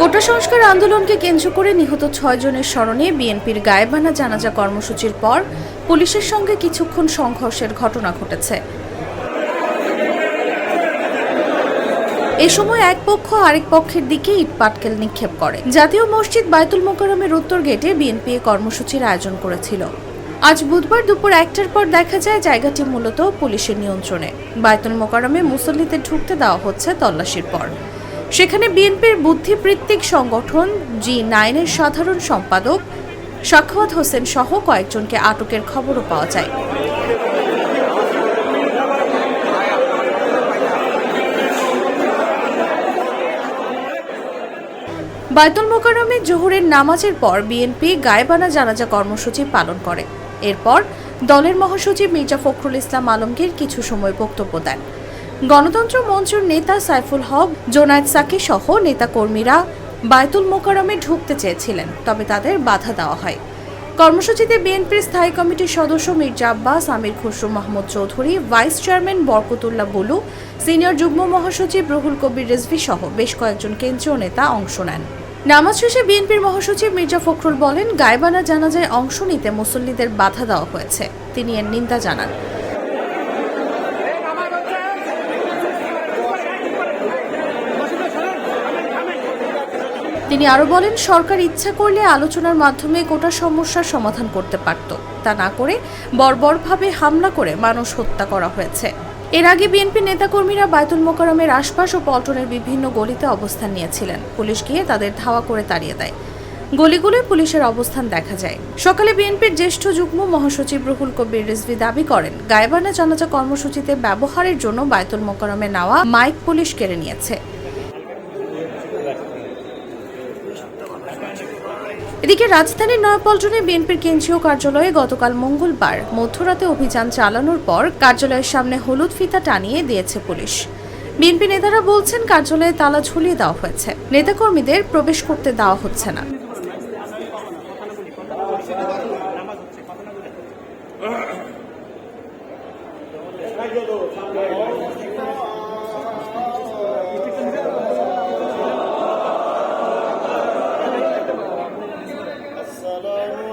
কোটা সংস্কার আন্দোলনকে কেন্দ্র করে নিহত ছয় জনের স্মরণে বিএনপির গায়েবানা জানাজা কর্মসূচির পর পুলিশের সঙ্গে কিছুক্ষণ সংঘর্ষের ঘটনা ঘটেছে। এ সময় এক পক্ষ আরেক পক্ষের দিকে ইট পাটকেল নিক্ষেপ করে। জাতীয় মসজিদ বায়তুল মোকারমের উত্তর গেটে বিএনপি কর্মসূচির আয়োজন করেছিল। আজ বুধবার দুপুর একটার পর দেখা যায় জায়গাটি মূলত পুলিশের নিয়ন্ত্রণে। বায়তুল মোকারমে মুসল্লিদের ঢুকতে দেওয়া হচ্ছে তল্লাশির পর। সেখানে বিএনপির বুদ্ধিবৃত্তিক সংগঠন জি নাইনের সাধারণ সম্পাদক সাখাওয়াত হোসেন সহ কয়েকজনকে আটকের খবরও পাওয়া যায়। বায়তুল মোকারমে জোহরের নামাজের পর বিএনপি গায়েবানা জানাজা কর্মসূচি পালন করে। এরপর দলের মহাসচিব মির্জা ফখরুল ইসলাম আলমগীর কিছু সময় বক্তব্য দেন। গণতন্ত্র মঞ্চের নেতা সাইফুল হক, জোনায়েদ সাকি সহ নেতাকর্মীরা বায়তুল মোকারমে ঢুকতে চেয়েছিলেন, তবে তাদের বাধা দেওয়া হয়। কর্মসূচিতে বিএনপির স্থায়ী কমিটির সদস্য Mirza Abbas, Amir Khasru Mahmud Chowdhury, vice chairman Barkatullah Bulu, senior যুগ্ম মহাসচিব রুহুল কবির রেজভি সহ বেশ কয়েকজন কেন্দ্রীয় নেতা অংশ নেন। নামাজ শেষে বিএনপির মহাসচিব মির্জা ফখরুল বলেন, গায়বানা জানাজায় অংশ নিতে মুসল্লিদের বাধা দেওয়া হয়েছে। তিনি এর নিন্দা জানান। তিনি আরও বলেন, সরকার ইচ্ছা করলে আলোচনার মাধ্যমে গোটা সমস্যার সমাধান করতে পারত। তা না করে বর্বরভাবে হামলা করে মানুষ হত্যা করা হয়েছে। এর আগে বিএনপি নেতাকর্মীরা বায়তুল মোকারমের আশপাশ ও পল্টনের বিভিন্ন গলিতে অবস্থান নিয়েছিলেন। পুলিশ গিয়ে তাদের ধাওয়া করে তাড়িয়ে দেয়। গলিগুলোয় পুলিশের অবস্থান দেখা যায়। সকালে বিএনপির জ্যেষ্ঠ যুগ্ম মহাসচিব রুহুল কবির রিজভি দাবি করেন, গায়েবানা জানাজা কর্মসূচিতে ব্যবহারের জন্য বায়তুল মোকারমে নেওয়া মাইক পুলিশ কেড়ে নিয়েছে। এদিকে রাজধানীর নয়াপল্টনে বিএনপির কেন্দ্রীয় কার্যালয়ে গতকাল মঙ্গলবার মধ্যরাতে অভিযান চালানোর পর কার্যালয়ের সামনে হলুদ ফিতা টানিয়ে দিয়েছে পুলিশ। বিএনপি নেতারা বলছেন, কার্যালয়ে তালা ঝুলিয়ে দেওয়া হয়েছে। নেতাকর্মীদের প্রবেশ করতে দেওয়া হচ্ছে না। Shalom.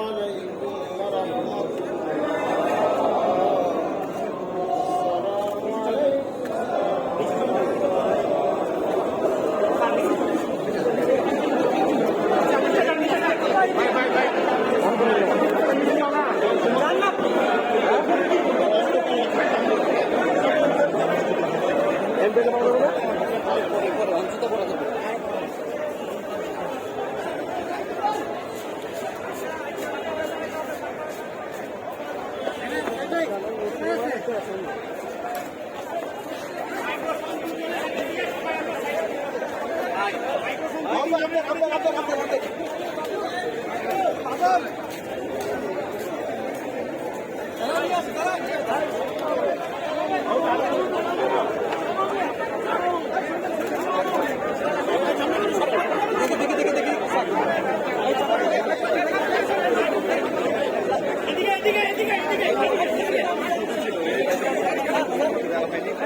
আমরা আমরা আমরা আমরা জীবনের